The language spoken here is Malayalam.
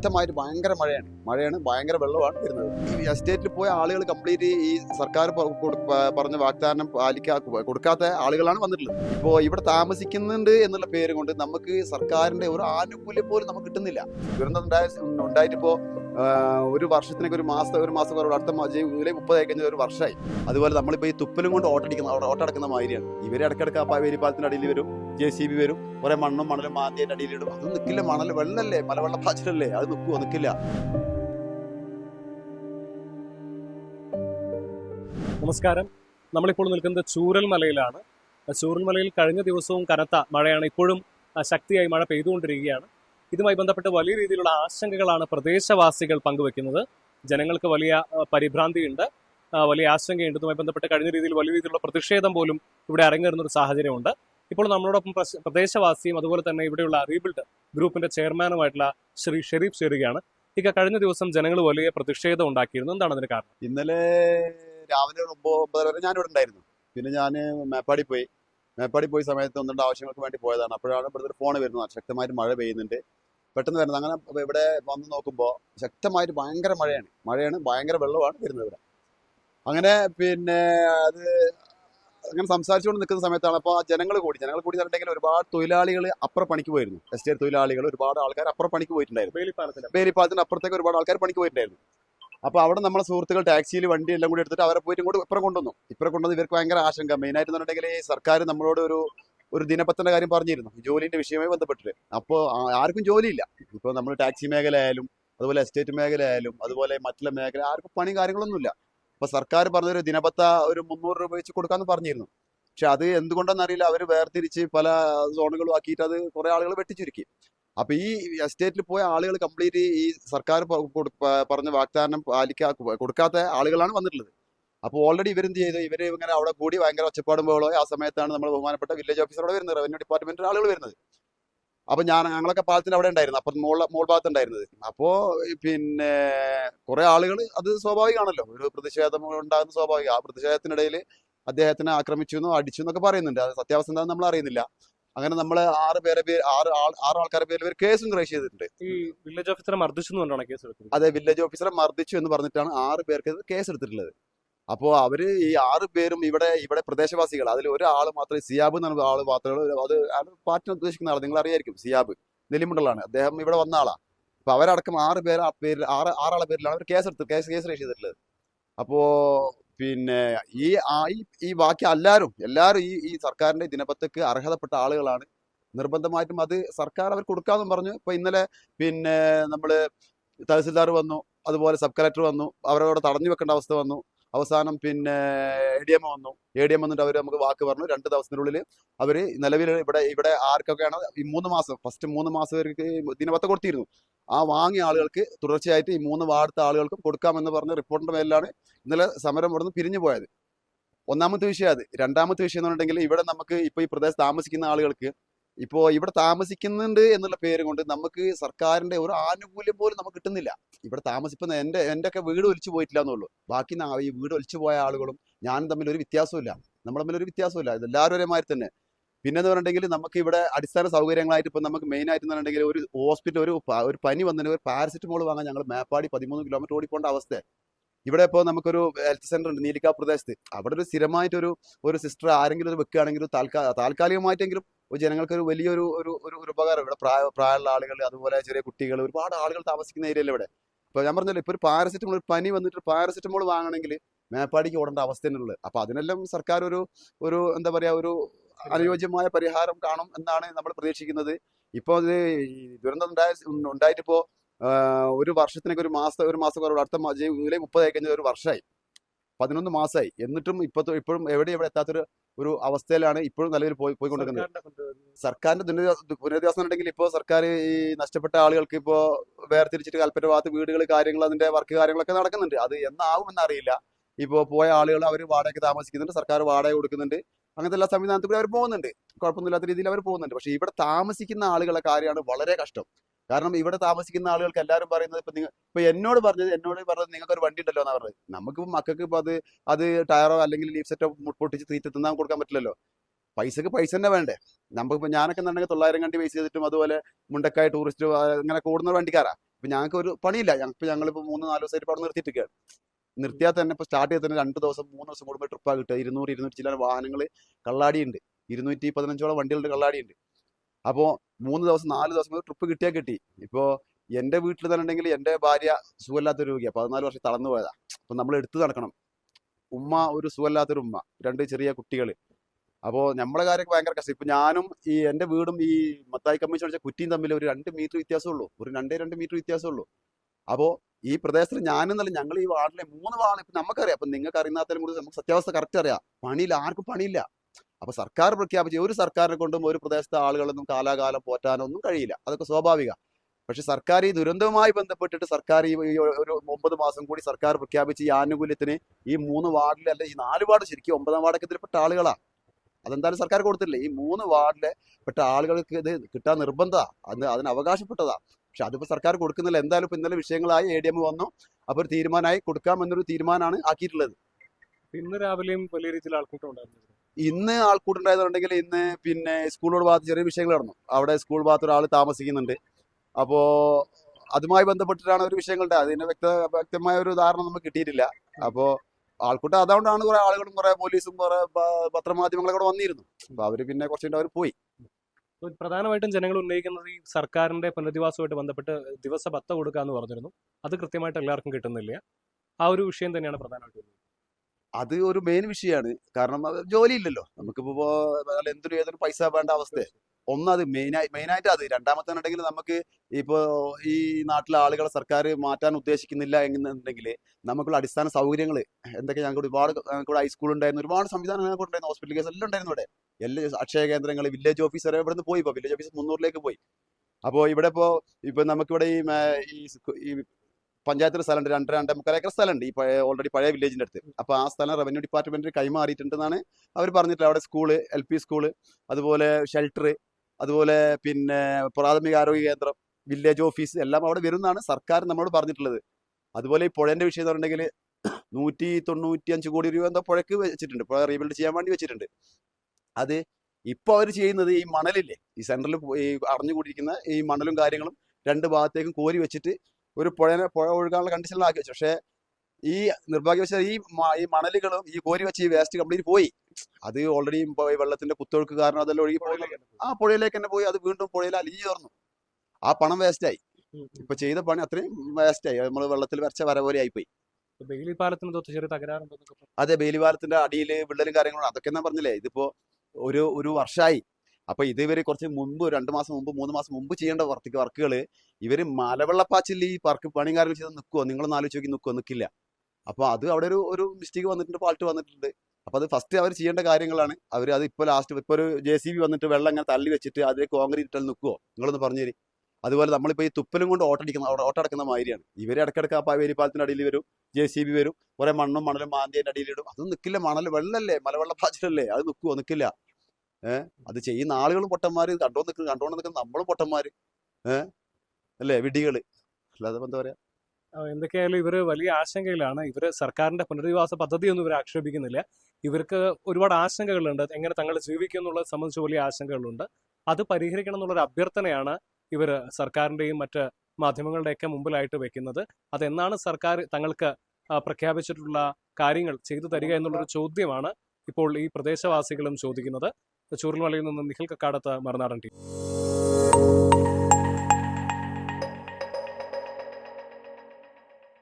ശക്തമായിട്ട് ഭയങ്കര മഴയാണ്. മഴയാണ് ഭയങ്കര വെള്ളമാണ് വരുന്നത്. ഈ എസ്റ്റേറ്റിൽ പോയ ആളുകൾ കംപ്ലീറ്റ് ഈ സർക്കാർ പറഞ്ഞ വാഗ്ദാനം പാലിക്കാ കൊടുക്കാത്ത ആളുകളാണ് വന്നിട്ടുള്ളത്. ഇപ്പോൾ ഇവിടെ താമസിക്കുന്നുണ്ട് എന്നുള്ള പേര് കൊണ്ട് നമുക്ക് സർക്കാരിന്റെ ഒരു ആനുകൂല്യം പോലും നമുക്ക് കിട്ടുന്നില്ല. ദുരന്തം ഉണ്ടായ ഉണ്ടായിട്ടിപ്പോ ഒരു വർഷത്തിനൊക്കെ ഒരു മാസം ഒരു മാസം കുറവ് അടുത്ത ജൂലൈ മുപ്പതായി കഴിഞ്ഞ ഒരു വർഷമായി. അതുപോലെ നമ്മളിപ്പോൾ ഈ തുപ്പലും കൊണ്ട് ഓട്ടടിക്കുന്ന ഓട്ടടക്കുന്ന മാതിരിയാണ്. ഇവരെ ഇടയ്ക്കിടയ്ക്ക് ആ വേലിപ്പാലത്തിന്റെ അടിയിൽ വരും. ജെ സി ബി വരും. കുറെ മണ്ണും മണലും മാന്തിയുടെ അടിയിലിടും. അത് നിൽക്കില്ല മണൽ വെള്ളല്ലേ മലവെള്ളപ്പാച്ചിലല്ലേ അത് നിൽക്കുമോ നിൽക്കില്ല നമസ്കാരം. നമ്മളിപ്പോൾ നിൽക്കുന്നത് ചൂരൽ മലയിലാണ് ചൂരൽ മലയിൽ കഴിഞ്ഞ ദിവസവും കനത്ത മഴയാണ് ഇപ്പോഴും ശക്തിയായി മഴ പെയ്തുകൊണ്ടിരിക്കുകയാണ്. ഇതുമായി ബന്ധപ്പെട്ട് വലിയ രീതിയിലുള്ള ആശങ്കകളാണ് പ്രദേശവാസികൾ പങ്കുവെക്കുന്നത്. ജനങ്ങൾക്ക് വലിയ പരിഭ്രാന്തിയുണ്ട്. വലിയ ആശങ്കയുണ്ട്. ഇതുമായി ബന്ധപ്പെട്ട് കഴിഞ്ഞ രീതിയിൽ വലിയ രീതിയിലുള്ള പ്രതിഷേധം പോലും ഇവിടെ അരങ്ങേറുന്ന ഒരു സാഹചര്യമുണ്ട്. ഇപ്പോൾ നമ്മളോടൊപ്പം പ്രദേശവാസിയും അതുപോലെ തന്നെ ഇവിടെയുള്ള റീബിൽഡ് ഗ്രൂപ്പിന്റെ ചെയർമാനുമായിട്ടുള്ള ശ്രീ ഷെരീഫ് ചേരുകയാണ്. ഇക്ക കഴിഞ്ഞ ദിവസം ജനങ്ങൾ വലിയ പ്രതിഷേധം ഉണ്ടാക്കിയിരുന്നു. എന്താണ് അതിന് കാരണം? ഇന്നലെ രാവിലെ ഒമ്പതര വരെ ഞാൻ ഇവിടെ ഉണ്ടായിരുന്നു. പിന്നെ ഞാൻ മേപ്പാടി പോയി. മേപ്പാടി പോയി സമയത്ത് ഒന്നുണ്ട് ആവശ്യങ്ങൾക്ക് വേണ്ടി പോയതാണ്. അപ്പോഴാണ് ഇവിടുത്തെ ഒരു ഫോൺ വരുന്നത്. ശക്തമായിട്ട് മഴ പെയ്യുന്നുണ്ട്. പെട്ടെന്ന് വരുന്നത് അങ്ങനെ ഇവിടെ വന്ന് നോക്കുമ്പോൾ ശക്തമായിട്ട് ഭയങ്കര മഴയാണ്. മഴയാണ് ഭയങ്കര വെള്ളമാണ് വരുന്നത് ഇവിടെ. അങ്ങനെ പിന്നെ അത് അങ്ങനെ സംസാരിച്ചുകൊണ്ട് നിൽക്കുന്ന സമയത്താണ് അപ്പോൾ ആ ജനങ്ങൾ കൂടി ജനങ്ങൾ കൂടി പറഞ്ഞിട്ടുണ്ടെങ്കിൽ ഒരുപാട് തൊഴിലാളികൾ അപ്പുറ പണിക്ക് പോയിരുന്നു. എസ്റ്റേറ്റ് തൊഴിലാളികൾ ഒരുപാട് ആൾക്കാർ അപ്പുറം പണിക്ക് പോയിട്ടുണ്ടായിരുന്നു. വേലിപ്പാലത്തിൽ ബേലിപ്പാലത്തിന് അപ്പുറത്തേക്ക് ഒരുപാട് ആൾക്കാർ പണിക്ക് പോയിട്ടുണ്ടായിരുന്നു. അപ്പോൾ അവിടെ നമ്മളെ സുഹൃത്തുക്കൾ ടാക്സിയിൽ വണ്ടി എല്ലാം കൂടി എടുത്തിട്ട് അവരെ പോയിട്ട് ഇങ്ങോട്ട് ഇപ്പുറം കൊണ്ടുവന്നു. ഇപ്പുറം കൊണ്ടുവന്ന് ഇവർക്ക് ഭയങ്കര ആശങ്ക. മെയിൻ ആയിട്ട് പറഞ്ഞിട്ടുണ്ടെങ്കിൽ ഈ സർക്കാർ നമ്മളോട് ഒരു ഒരു ദിനപത്രത്തിന്റെ കാര്യം പറഞ്ഞിരുന്നു. ജോലിന്റെ ജോലിന്റെ വിഷയവുമായി ബന്ധപ്പെട്ടിട്ട്. അപ്പോൾ ആർക്കും ജോലിയില്ല. ഇപ്പോൾ നമ്മൾ ടാക്സി മേഖല ആയാലും അതുപോലെ എസ്റ്റേറ്റ് മേഖല ആയാലും അതുപോലെ മറ്റുള്ള മേഖല ആർക്കും പണി കാര്യങ്ങളൊന്നുമില്ല. അപ്പൊ സർക്കാർ പറഞ്ഞൊരു ദിനപത്ത ഒരു മുന്നൂറ് രൂപ വെച്ച് കൊടുക്കാന്ന് പറഞ്ഞിരുന്നു. പക്ഷെ അത് എന്തുകൊണ്ടെന്ന് അറിയില്ല അവർ വേർതിരിച്ച് പല സോണുകളും ആക്കിയിട്ട് അത് കുറെ ആളുകൾ വെട്ടിച്ചുരുക്കി. അപ്പൊ ഈ എസ്റ്റേറ്റിൽ പോയ ആളുകൾ കംപ്ലീറ്റ് ഈ സർക്കാർ പറഞ്ഞ വാഗ്ദാനം പാലിക്കാ കൊടുക്കാത്ത ആളുകളാണ് വന്നിട്ടുള്ളത്. അപ്പോൾ ഓൾറെഡി ഇവരെന്ത് ചെയ്തു? ഇവർ ഇങ്ങനെ അവിടെ കൂടി ഭയങ്കര ഒച്ചപ്പാടും ബഹളമായി ആ സമയത്താണ് നമ്മൾ ബഹുമാനപ്പെട്ട വില്ലേജ് ഓഫീസറോട് വരുന്നത്. റവന്യൂ ഡിപ്പാർട്ട്മെന്റിലെ ആളുകൾ വരുന്നത്. അപ്പൊ ഞാൻ ഞങ്ങളൊക്കെ പാലത്തിന്റെ അവിടെ ഉണ്ടായിരുന്നു. അപ്പം മോൾ മോൾ ഭാഗത്ത് ഉണ്ടായിരുന്നത് അപ്പോ പിന്നെ കുറെ ആളുകൾ അത് സ്വാഭാവികമാണല്ലോ. ഒരു പ്രതിഷേധം ഉണ്ടാകുന്ന സ്വാഭാവികം. ആ പ്രതിഷേധത്തിനിടയിൽ അദ്ദേഹത്തിനെ ആക്രമിച്ചു എന്നോ അടിച്ചു എന്നൊക്കെ പറയുന്നുണ്ട്. അത് സത്യാവസ്ഥ എന്താണെന്ന് നമ്മൾ അറിയുന്നില്ല. അങ്ങനെ നമ്മൾ ആറ് പേരെ പേര് ആറ് ആൾ ആറ് ആൾക്കാരെ പേര് പേര് കേസും രജിസ്റ്റർ ചെയ്തിട്ടുണ്ട്. വില്ലേജ് ഓഫീസറെ മർദ്ദിച്ചു അതെ വില്ലേജ് ഓഫീസറെ മർദ്ദിച്ചു എന്ന് പറഞ്ഞിട്ടാണ് ആറ് പേർക്ക് കേസ് എടുത്തിട്ടുള്ളത്. അപ്പോൾ അവർ ഈ ആറ് പേരും ഇവിടെ ഇവിടെ പ്രദേശവാസികൾ. അതിൽ ഒരാൾ മാത്രമേ സിയാബ് എന്ന് പറഞ്ഞ ആൾ മാത്രമേ അത് പാർട്ടി ഉദ്ദേശിക്കുന്ന ആൾ നിങ്ങൾ അറിയായിരിക്കും സിയാബ്. നെല്ലിമുണ്ടലാണ്. അദ്ദേഹം ഇവിടെ വന്ന ആളാണ് അപ്പോൾ അവരടക്കം ആറ് പേര് ആ പേരിൽ ആറ് ആറാളെ പേരിലാണ് അവർ കേസ് എടുത്ത് കേസ് കേസ് രജിസ്റ്റർ ചെയ്തിട്ടുള്ളത്. അപ്പോൾ പിന്നെ ഈ ഈ ബാക്കി എല്ലാവരും എല്ലാവരും ഈ ഈ സർക്കാരിന്റെ ദിനപത്രക്ക് അർഹതപ്പെട്ട ആളുകളാണ്. നിർബന്ധമായിട്ടും അത് സർക്കാർ അവർ കൊടുക്കാമെന്നും പറഞ്ഞു. ഇപ്പോൾ ഇന്നലെ പിന്നെ നമ്മൾ തഹസിൽദാർ വന്നു. അതുപോലെ സബ് കളക്ടർ വന്നു. അവരവിടെ തടഞ്ഞു വെക്കേണ്ട അവസ്ഥ വന്നു. അവസാനം പിന്നെ എ ഡി എം വന്നു. എ ഡി എം വന്നിട്ട് അവർ നമുക്ക് വാക്ക് പറഞ്ഞു. രണ്ട് ദിവസത്തിനുള്ളിൽ അവർ നിലവിൽ ഇവിടെ ഇവിടെ ആർക്കൊക്കെയാണ് ഈ മൂന്ന് മാസം ഫസ്റ്റ് മൂന്ന് മാസം വരെ ദിനപത്ര കൊടുത്തിരുന്നു. ആ വാങ്ങിയ ആളുകൾക്ക് തുടർച്ചയായിട്ട് ഈ മൂന്ന് വാർത്ത ആളുകൾക്കും കൊടുക്കാമെന്ന് പറഞ്ഞ റിപ്പോർട്ടിന്റെ മേലാണ് ഇന്നലെ സമരം ഇവിടുന്ന് പിരിഞ്ഞു പോയത്. ഒന്നാമത്തെ വിഷയം അത്. രണ്ടാമത്തെ വിഷയം എന്ന് പറഞ്ഞിട്ടുണ്ടെങ്കിൽ ഇവിടെ നമുക്ക് ഇപ്പൊ ഈ പ്രദേശത്ത് താമസിക്കുന്ന ആളുകൾക്ക് ഇപ്പോ ഇവിടെ താമസിക്കുന്നുണ്ട് എന്നുള്ള പേര് കൊണ്ട് നമുക്ക് സർക്കാരിന്റെ ഒരു ആനുകൂല്യം പോലും നമുക്ക് കിട്ടുന്നില്ല. ഇവിടെ താമസിക്കുന്ന എന്റെ എന്റെ ഒക്കെ വീട് ഒലിച്ചു പോയിട്ടില്ല എന്നുള്ളൂ. ബാക്കി ഈ വീട് ഒലിച്ചു പോയ ആളുകളും ഞാനും തമ്മിൽ ഒരു വ്യത്യാസമില്ല നമ്മൾ തമ്മിൽ ഒരു വ്യത്യാസമില്ല ഇത് എല്ലാവരും ഒരേമാതിരി തന്നെ. പിന്നെ എന്ന് പറഞ്ഞിട്ടുണ്ടെങ്കിൽ നമുക്ക് ഇവിടെ അടിസ്ഥാന സൗകര്യങ്ങളായിട്ട് ഇപ്പം നമുക്ക് മെയിൻ ആയിട്ട് എന്ന് പറഞ്ഞിട്ടുണ്ടെങ്കിൽ ഒരു ഹോസ്പിറ്റൽ ഒരു ഒരു പനി വന്നതിന് ഒരു പാരസിറ്റമോൾ വാങ്ങാൻ ഞങ്ങൾ മേപ്പാടി പതിമൂന്ന് കിലോമീറ്റർ ഓടിപ്പോണ്ട അവസ്ഥ. ഇവിടെ ഇപ്പോൾ നമുക്കൊരു ഹെൽത്ത് സെന്റർ ഉണ്ട് നീലിക്കാ പ്രദേശത്ത്. അവിടെ ഒരു സ്ഥിരമായിട്ടൊരു ഒരു സിസ്റ്റർ ആരെങ്കിലും ഒരു വെക്കുകയാണെങ്കിൽ താൽക്കാ താൽക്കാലികമായിട്ടെങ്കിലും ജനങ്ങൾക്ക് ഒരു വലിയൊരു ഒരു ഒരു ഉപകാരം. ഇവിടെ പ്രായ പ്രായമുള്ള ആളുകൾ അതുപോലെ ചെറിയ കുട്ടികൾ ഒരുപാട് ആളുകൾ താമസിക്കുന്ന ഏരിയയിൽ ഇവിടെ. ഇപ്പൊ ഞാൻ പറഞ്ഞല്ലോ ഇപ്പൊ ഒരു പാരസെറ്റമോൾ ഒരു പനി വന്നിട്ട് പാരസെറ്റമോൾ വാങ്ങണമെങ്കിൽ മേപ്പാടിക്ക് ഓടേണ്ട അവസ്ഥ തന്നെയുള്ളത് അപ്പൊ അതിനെല്ലാം സർക്കാർ ഒരു ഒരു എന്താ പറയാ ഒരു അനുയോജ്യമായ പരിഹാരം കാണും എന്നാണ് നമ്മൾ പ്രതീക്ഷിക്കുന്നത്. ഇപ്പോൾ ഇത് ഈ ദുരന്തം ഉണ്ടായ ഉണ്ടായിട്ടിപ്പോ ഒരു വർഷത്തിനൊക്കെ ഒരു മാസം ഒരു മാസം കുറവ് അടുത്ത ജൂലൈ മുപ്പതായി കഴിഞ്ഞ ഒരു വർഷമായി പതിനൊന്ന് മാസമായി എന്നിട്ടും ഇപ്പൊ ഇപ്പോഴും എവിടെ എവിടെ എത്താത്തൊരു ഒരു അവസ്ഥയിലാണ് ഇപ്പോഴും നിലവിൽ പോയി പോയിക്കൊണ്ടിരിക്കുന്നത്. സർക്കാരിന്റെ പുനരധിവാസം ഉണ്ടെങ്കിൽ ഇപ്പോൾ സർക്കാർ ഈ നഷ്ടപ്പെട്ട ആളുകൾക്ക് ഇപ്പോ വേർതിരിച്ചിട്ട് കൽപ്പറ്റ ഭാഗത്ത് വീടുകൾ കാര്യങ്ങൾ അതിന്റെ വർക്ക് കാര്യങ്ങളൊക്കെ നടക്കുന്നുണ്ട്. അത് എന്നാവുമെന്ന് അറിയില്ല. ഇപ്പോൾ പോയ ആളുകൾ അവർ വാടകയ്ക്ക് താമസിക്കുന്നുണ്ട് സർക്കാർ വാടക കൊടുക്കുന്നുണ്ട്. അങ്ങനത്തെ എല്ലാ സംവിധാനത്തിൽ കൂടി അവർ പോകുന്നുണ്ട്. കുഴപ്പമൊന്നുമില്ലാത്ത രീതിയിൽ അവർ പോകുന്നുണ്ട്. പക്ഷേ ഇവിടെ താമസിക്കുന്ന ആളുകളെ കാര്യമാണ് വളരെ കഷ്ടം. കാരണം ഇവിടെ താമസിക്കുന്ന ആളുകൾക്ക് എല്ലാവരും പറയുന്നത് ഇപ്പൊ നിങ്ങൾ ഇപ്പൊ എന്നോട് പറഞ്ഞത് എന്നോട് പറഞ്ഞത് നിങ്ങൾക്ക് ഒരു വണ്ടി ഉണ്ടല്ലോ എന്നാ പറഞ്ഞത്. നമുക്ക് മക്കൾക്ക് ഇപ്പൊ അത് അത് ടയറോ അല്ലെങ്കിൽ ലീഫ് സെറ്റോ പൊട്ടിച്ച് തീറ്റ തിന്നാൻ കൊടുക്കാൻ പറ്റില്ലല്ലോ. പൈസക്ക് പൈസ തന്നെ വേണ്ടേ. നമുക്കിപ്പോ ഞാനൊക്കെ എന്നുണ്ടെങ്കിൽ തൊള്ളായിരം കണ്ടി പൈസ ചെയ്തിട്ടും അതുപോലെ മുണ്ടക്കായ ടൂറിസ്റ്റ് അങ്ങനെ കൂടുന്ന വണ്ടിക്കാരാ. ഇപ്പൊ ഞങ്ങൾക്ക് ഒരു പണിയില്ല. ഞങ്ങൾക്ക് ഞങ്ങളിപ്പോ മൂന്ന് നാല് ദിവസമായിട്ട് അവിടെ നിർത്തിയിട്ടിരിക്കുകയാണ്. നിർത്തിയാൽ തന്നെ ഇപ്പൊ സ്റ്റാർട്ട് ചെയ്ത് തന്നെ രണ്ട് ദിവസം മൂന്ന് ദിവസം കൂടുമ്പോൾ ട്രിപ്പാണ് കിട്ടുക. ഇരുന്നൂറ് ഇരുന്നൂറ്റി ചില വാഹനങ്ങൾ കള്ളാടിയുണ്ട്. ഇരുന്നൂറ്റി പതിനഞ്ചോളം വണ്ടികളുടെ കള്ളാടിയുണ്ട്. അപ്പോൾ മൂന്ന് ദിവസം നാല് ദിവസം മുതൽ ട്രിപ്പ് കിട്ടിയാൽ കിട്ടി. ഇപ്പോൾ എന്റെ വീട്ടിൽ തന്നെ ഉണ്ടെങ്കിൽ എന്റെ ഭാര്യ സുഖമില്ലാത്ത രോഗിയാണ് പതിനാല് വർഷം തളർന്നു പോയതാ. അപ്പം നമ്മൾ എടുത്തു നടക്കണം. ഉമ്മ ഒരു സുഖമില്ലാത്തൊരു ഉമ്മ. രണ്ട് ചെറിയ കുട്ടികൾ. അപ്പോൾ നമ്മളെ കാര്യമൊക്കെ ഭയങ്കര കഷ്ടം. ഇപ്പം ഞാനും ഈ എന്റെ വീടും ഈ മത്തായി കമ്മീഷൻ വെച്ച കുറ്റിയും തമ്മിൽ ഒരു രണ്ട് മീറ്റർ വ്യത്യാസമുള്ളൂ ഒരു രണ്ടേ രണ്ട് മീറ്റർ വ്യത്യാസമുള്ളൂ അപ്പോൾ ഈ പ്രദേശത്ത് ഞാനെന്നല്ല ഞങ്ങൾ ഈ വാർഡിലെ മൂന്ന് വാർഡ് ഇപ്പം നമുക്കറിയാം. അപ്പം നിങ്ങൾക്ക് അറിയുന്നതിനെ കൂടി നമുക്ക് സത്യാവസ്ഥ കറക്റ്റ് അറിയാം. പണിയില്ല. ആർക്കും പണിയില്ല. അപ്പൊ സർക്കാർ പ്രഖ്യാപിച്ച ഒരു സർക്കാരിനെ കൊണ്ടും ഒരു പ്രദേശത്തെ ആളുകളൊന്നും കാലാകാലം പോറ്റാനൊന്നും കഴിയില്ല. അതൊക്കെ സ്വാഭാവിക. പക്ഷെ സർക്കാർ ഈ ദുരന്തവുമായി ബന്ധപ്പെട്ടിട്ട് സർക്കാർ ഈ ഒരു ഒമ്പത് മാസം കൂടി സർക്കാർ പ്രഖ്യാപിച്ച ഈ ആനുകൂല്യത്തിന് ഈ മൂന്ന് വാർഡിൽ അല്ലെ ഈ നാല് വാർഡ് ശരിക്കും ഒമ്പതാം വാർഡൊക്കെ ഇതിൽപ്പെട്ട ആളുകളാണ് അതെന്തായാലും സർക്കാർ കൊടുത്തില്ലേ ഈ മൂന്ന് വാർഡിലെ പെട്ട ആളുകൾക്ക് ഇത് കിട്ടാൻ നിർബന്ധമാ. അത് അതിന് അവകാശപ്പെട്ടതാ. പക്ഷെ അതിപ്പോ സർക്കാർ കൊടുക്കുന്നില്ല. എന്തായാലും ഇപ്പൊ ഇന്നലെ വിഷയങ്ങളായി എ ഡി എം വന്നു. അപ്പൊ ഒരു തീരുമാനമായി കൊടുക്കാമെന്നൊരു തീരുമാനമാണ് ആക്കിയിട്ടുള്ളത്. ഇന്ന് രാവിലെയും വലിയ രീതിയിൽ ആൾക്കൂട്ടം ഉണ്ടായിരുന്നു ഇന്ന് ആൾക്കൂട്ടുണ്ടായതുണ്ടെങ്കിൽ ഇന്ന് പിന്നെ സ്കൂളോട് ഭാഗത്ത് ചെറിയ വിഷയങ്ങൾ നടന്നു. അവിടെ സ്കൂൾ ഭാഗത്ത് ഒരാൾ താമസിക്കുന്നുണ്ട്. അപ്പോൾ അതുമായി ബന്ധപ്പെട്ടിട്ടാണ് ഒരു വിഷയങ്ങളുടെ അതിന് വ്യക്ത വ്യക്തമായ ഒരു ധാരണ നമുക്ക് കിട്ടിയിട്ടില്ല. അപ്പോൾ ആൾക്കൂട്ടം അതുകൊണ്ടാണ് കുറെ ആളുകളും കുറെ പോലീസും കുറെ പത്രമാധ്യമങ്ങളൊക്കെ വന്നിരുന്നു. അപ്പൊ അവർ പിന്നെ കുറച്ചുകൂടെ അവർ പോയി. പ്രധാനമായിട്ടും ജനങ്ങൾ ഉന്നയിക്കുന്നത് ഈ സർക്കാരിന്റെ പുനരധിവാസവുമായിട്ട് ബന്ധപ്പെട്ട് ദിവസ പത്ത കൊടുക്കാന്ന് പറഞ്ഞിരുന്നു. അത് കൃത്യമായിട്ട് എല്ലാവർക്കും കിട്ടുന്നില്ല. ആ ഒരു വിഷയം തന്നെയാണ് പ്രധാനമായിട്ടും അത് ഒരു മെയിൻ വിഷയമാണ് കാരണം ജോലി ഇല്ലല്ലോ നമുക്കിപ്പോ എന്തൊരു ഏതൊരു പൈസ വേണ്ട അവസ്ഥ. ഒന്നത് മെയിനായി മെയിനായിട്ട് അത്. രണ്ടാമത്തെ ഉണ്ടെങ്കിൽ നമുക്ക് ഇപ്പോ ഈ നാട്ടിലെ ആളുകളെ സർക്കാർ മാറ്റാൻ ഉദ്ദേശിക്കുന്നില്ല എന്നുണ്ടെങ്കിൽ നമുക്കുള്ള അടിസ്ഥാന സൗകര്യങ്ങൾ എന്തൊക്കെ ഞങ്ങൾക്ക് ഒരുപാട് ഞങ്ങൾക്ക് ഹൈസ്കൂൾ ഉണ്ടായിരുന്നു ഒരുപാട് സംവിധാനം ഞങ്ങൾക്ക് ഉണ്ടായിരുന്നു. ഹോസ്പിറ്റൽ കേസ് എല്ലാം ഉണ്ടായിരുന്നു ഇവിടെ. എല്ലാ അക്ഷയ കേന്ദ്രങ്ങൾ വില്ലേജ് ഓഫീസ് വരെ ഇവിടെ നിന്ന് പോയി ഇപ്പോൾ വില്ലേജ് ഓഫീസ് മുന്നൂറിലേക്ക് പോയി. അപ്പോൾ ഇവിടെ ഇപ്പോൾ ഇപ്പൊ നമുക്കിവിടെ ഈ പഞ്ചായത്തിൽ സ്ഥലമുണ്ട് രണ്ട് രണ്ടേ മുക്കാൽ ഏക്കർ സ്ഥലമുണ്ട്. ഈ ഓൾറെഡി പഴയ വില്ലേജിന്റെ അടുത്ത്. അപ്പോൾ ആ സ്ഥലം റവന്യൂ ഡിപ്പാർട്ട്മെന്റ് കൈമാറിയിട്ടുണ്ടെന്നാണ് അവർ പറഞ്ഞിട്ടുള്ളത്. അവിടെ സ്കൂൾ എൽ പി സ്കൂൾ അതുപോലെ ഷെൽട്ടർ അതുപോലെ പിന്നെ പ്രാഥമിക ആരോഗ്യ കേന്ദ്രം വില്ലേജ് ഓഫീസ് എല്ലാം അവിടെ വരുന്നതാണ് സർക്കാർ നമ്മളോട് പറഞ്ഞിട്ടുള്ളത്. അതുപോലെ ഈ പുഴേന്റെ വിഷയം എന്ന് പറഞ്ഞിട്ടുണ്ടെങ്കിൽ നൂറ്റി തൊണ്ണൂറ്റി അഞ്ച് കോടി രൂപ എന്തോ പുഴയ്ക്ക് വെച്ചിട്ടുണ്ട്. പുഴ റീബിൽഡ് ചെയ്യാൻ വേണ്ടി വെച്ചിട്ടുണ്ട്. അത് ഇപ്പോൾ അവർ ചെയ്യുന്നത് ഈ മണലില്ലേ? ഈ സെൻട്രൽ ഈ അടഞ്ഞുകൂടിയിരിക്കുന്ന ഈ മണലും കാര്യങ്ങളും രണ്ട് ഭാഗത്തേക്കും കോരി വെച്ചിട്ട് ഒരു പുഴനെ പുഴ ഒഴുകാനുള്ള കണ്ടീഷനിലാക്കി വെച്ചു. പക്ഷേ ഈ നിർഭാഗ്യവശാൽ ഈ ഈ മണലുകളും ഈ കോരി വെച്ച് ഈ വേസ്റ്റ് കംപ്ലീറ്റ് പോയി. അത് ഓൾറെഡി വെള്ളത്തിന്റെ കുത്തൊഴുക്ക് കാരണം അതെല്ലാം ഒഴുകി പോയി. ആ പുഴയിലേക്ക് തന്നെ പോയി. അത് വീണ്ടും പുഴയിൽ അലിഞ്ഞു ചേർന്നു. ആ പണം വേസ്റ്റായി ഇപ്പൊ ചെയ്ത പണി അത്രയും വേസ്റ്റായി നമ്മൾ വെള്ളത്തിൽ വരച്ച വര പോലെ ആയിപ്പോയി. ബെയിലി പാലത്തിന് തൊട്ട് ചെറിയ. അതെ ബേലിവാലത്തിന്റെ അടിയിൽ വിള്ളലും കാര്യങ്ങളും അതൊക്കെ ഞാൻ പറഞ്ഞില്ലേ. ഇതിപ്പോ ഒരു ഒരു വർഷമായി അപ്പൊ ഇത് ഇവർ കുറച്ച് മുമ്പ് രണ്ട് മാസം മുമ്പ് മൂന്ന് മാസം മുമ്പ് ചെയ്യേണ്ട വർക്ക് വർക്കുകൾ ഇവർ മലവെള്ളപ്പാച്ചിൽ ഈ പാർക്ക് പണിയും കാര്യങ്ങൾ ചെയ്ത് നിൽക്കുവോ നിങ്ങളൊന്ന് ആലോചിച്ച് നോക്കി നിൽക്കുവോ നിൽക്കില്ല അപ്പൊ അത് അവിടെ ഒരു ഒരു മിസ്റ്റേക്ക് വന്നിട്ടുണ്ട് ഫാൾട്ട് വന്നിട്ടുണ്ട്. അപ്പോൾ അത് ഫസ്റ്റ് അവർ ചെയ്യേണ്ട കാര്യങ്ങളാണ്. അവർ അത് ഇപ്പോൾ ലാസ്റ്റ് ഇപ്പോൾ ഒരു ജെ സി ബി വന്നിട്ട് വെള്ളം ഇങ്ങനെ തള്ളി വെച്ചിട്ട് അതിൽ കോൺക്രീറ്റ് ഇട്ടാൽ നിൽക്കുവോ നിങ്ങളൊന്ന് പറഞ്ഞു തരി. അതുപോലെ നമ്മളിപ്പോൾ ഈ തുപ്പലും കൊണ്ട് ഓട്ടടിക്കുന്ന ഓട്ടടക്കുന്ന മാതിരിയാണ്. ഇവർ ഇടക്കിടക്ക് ആ വേലിപ്പാലത്തിന്റെ അടിയിൽ വരും ജെ സി ബി വരും കുറേ മണ്ണും മണലും മാന്തിയുടെ അടിയിലിടും അത് നിൽക്കില്ല മണൽ വെള്ളല്ലേ മലവെള്ളപ്പാച്ചിലല്ലേ അത് നിൽക്കുവോ നിൽക്കില്ല ഏഹ് അത് ചെയ്യുന്ന ആളുകളും പൊട്ടന്മാർ കണ്ടോ നിൽക്കുന്ന കണ്ടോണ്ട് നിൽക്കുന്ന നമ്മളും പൊട്ടന്മാര്. ഏഹ് അല്ലേ? വിടികൾ അല്ലാതെ എന്താ പറയാ? എന്തൊക്കെയായാലും ഇവർ വലിയ ആശങ്കയിലാണ്. ഇവർ സർക്കാരിന്റെ പുനരധിവാസ പദ്ധതിയൊന്നും ഇവർ ആക്ഷേപിക്കുന്നില്ല. ഇവർക്ക് ഒരുപാട് ആശങ്കകളുണ്ട്. എങ്ങനെ തങ്ങൾ ജീവിക്കും എന്നുള്ളത് സംബന്ധിച്ച് വലിയ ആശങ്കകളുണ്ട്. അത് പരിഹരിക്കണം എന്നുള്ളൊരു അഭ്യർത്ഥനയാണ് ഇവർ സർക്കാരിന്റെയും മറ്റ് മാധ്യമങ്ങളുടെയൊക്കെ മുമ്പിലായിട്ട് വെക്കുന്നത്. അതെന്നാണ് സർക്കാർ തങ്ങൾക്ക് പ്രഖ്യാപിച്ചിട്ടുള്ള കാര്യങ്ങൾ ചെയ്തു തരിക എന്നുള്ളൊരു ചോദ്യമാണ് ഇപ്പോൾ ഈ പ്രദേശവാസികളും ചോദിക്കുന്നത്. ചൂരൽമലയിൽ നിന്ന് നിഖിൽ കക്കാടത്ത് മറുനാടൻ ടി.